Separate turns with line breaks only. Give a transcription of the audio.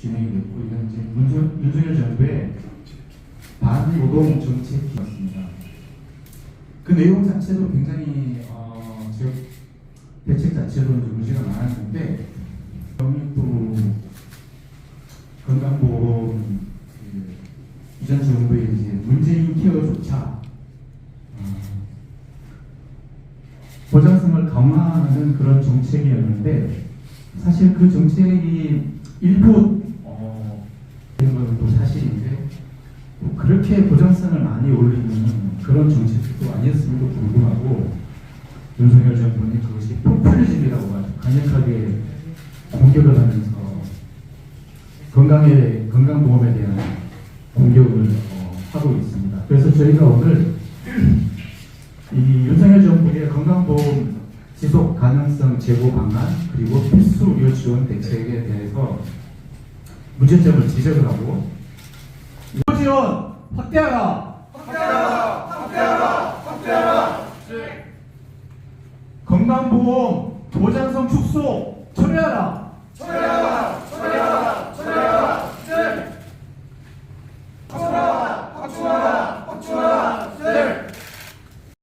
진행이 됐고 이건 이제 문준, 윤석열 정부의 반노동 정책이었습니다. 그 내용 자체도 굉장히 어, 지역 대책 자체도 이제 문제가 많았는데 또 건강보험 그 이전 정부의 이제 문재인 케어조차 어, 보장성을 강화하는 그런 정책이었는데 사실 그 정책이 일부 어, 것은 또 사실인데 또 그렇게 보장성을 많이 올리는 그런 정책도 아니었음에도 불구하고 윤석열 정부는 그것이 포퓰리즘이라고 강력하게 공격을 하면서 건강에 건강보험에 대한 공격을 어, 하고 있습니다. 그래서 저희가 오늘 이 윤석열 정부의 건강보험 지속 가능성 제고 방안 그리고 필수 의료 지원 대책에 대해서 문제점을 지적을 하고 의료 지원 확대하라. 건강보험 보장성 축소 처리하라.